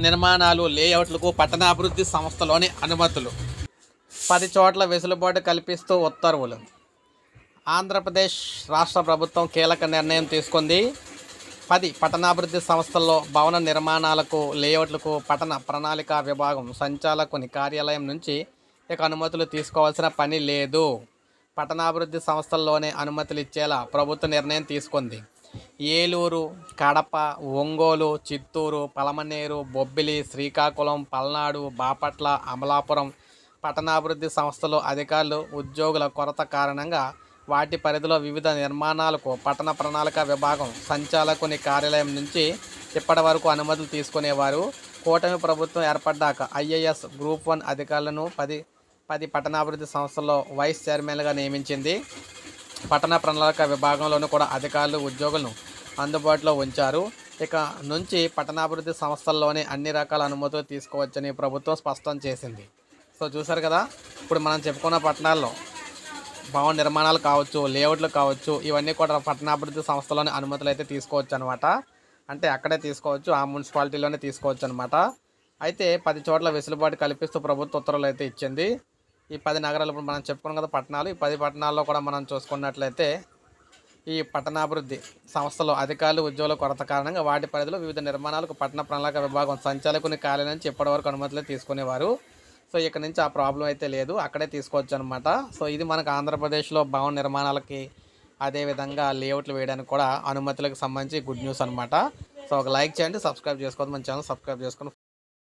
నిర్మాణాలు లేఅవుట్లకు పట్టణాభివృద్ధి సంస్థలోని అనుమతులు. పది చోట్ల వెసులుబాటు కల్పిస్తూ ఉత్తర్వులు. ఆంధ్రప్రదేశ్ రాష్ట్ర ప్రభుత్వం కీలక నిర్ణయం తీసుకుంది. పది పట్టణాభివృద్ధి సంస్థల్లో భవన నిర్మాణాలకు లేఅవుట్లకు పట్టణ ప్రణాళిక విభాగం సంచాలకుని కార్యాలయం నుంచి ఇక అనుమతులు తీసుకోవాల్సిన పని లేదు. పట్టణాభివృద్ధి సంస్థల్లోనే అనుమతులు ఇచ్చేలా ప్రభుత్వ నిర్ణయం తీసుకుంది. ఏలూరు కడప ఒంగోలు చిత్తూరు పలమనేరు బొబ్బిలి శ్రీకాకుళం పల్నాడు బాపట్ల అమలాపురం పట్టణాభివృద్ధి సంస్థలు అధికారులు ఉద్యోగుల కొరత కారణంగా వాటి పరిధిలో వివిధ నిర్మాణాలకు పట్టణ ప్రణాళిక విభాగం సంచాలకుని కార్యాలయం నుంచి ఇప్పటి వరకు అనుమతులు తీసుకునేవారు. కూటమి ప్రభుత్వం ఏర్పడ్డాక ఐఏఎస్ గ్రూప్ వన్ అధికారులను పది పది పట్టణాభివృద్ధి సంస్థల్లో వైస్ చైర్మన్లుగా నియమించింది. పట్టణ ప్రణాళిక విభాగంలోనూ కూడా అధికారులు ఉద్యోగులను అందుబాటులో ఉంచారు. ఇక నుంచి పట్టణాభివృద్ధి సంస్థల్లోనే అన్ని రకాల అనుమతులు తీసుకోవచ్చని ప్రభుత్వం స్పష్టం చేసింది. సో చూసారు కదా? ఇప్పుడు మనం చెప్పుకున్న పట్టణాల్లో భవన నిర్మాణాలు కావచ్చు లేఅవుట్లు కావచ్చు ఇవన్నీ కూడా పట్టణాభివృద్ధి సంస్థలోనే అనుమతులు అయితే తీసుకోవచ్చు అనమాట అంటే అక్కడే తీసుకోవచ్చు ఆ మున్సిపాలిటీలోనే తీసుకోవచ్చు అనమాట అయితే పది చోట్ల వెసులుబాటు కల్పిస్తూ ప్రభుత్వ ఉత్తర్వులు అయితే ఇచ్చింది. ఈ పది నగరాలు ఇప్పుడు మనం చెప్పుకున్నాం కదా పట్టణాలు. ఈ పది పట్టణాల్లో కూడా మనం చూసుకున్నట్లయితే ఈ పట్టణాభివృద్ధి సంస్థలో అధికారులు ఉద్యోగుల కొరత కారణంగా వాటి పరిధిలో వివిధ నిర్మాణాలకు పట్టణ ప్రణాళిక విభాగం సంచాలకుని కార్యాలయం నుంచి ఇప్పటివరకు అనుమతులు తీసుకునేవారు. సో ఇక్కడ నుంచి ఆ ప్రాబ్లం అయితే లేదు. అక్కడే తీసుకోవచ్చు అనమాట సో ఇది మనకు ఆంధ్రప్రదేశ్లో భవన నిర్మాణాలకి అదేవిధంగా లేఅవుట్లు వేయడానికి కూడా అనుమతులకు సంబంధించి గుడ్ న్యూస్ అనమాట సో ఒక లైక్ చేయండి సబ్స్క్రైబ్ చేసుకోవద్దు మన ఛానల్ సబ్స్క్రైబ్ చేసుకొని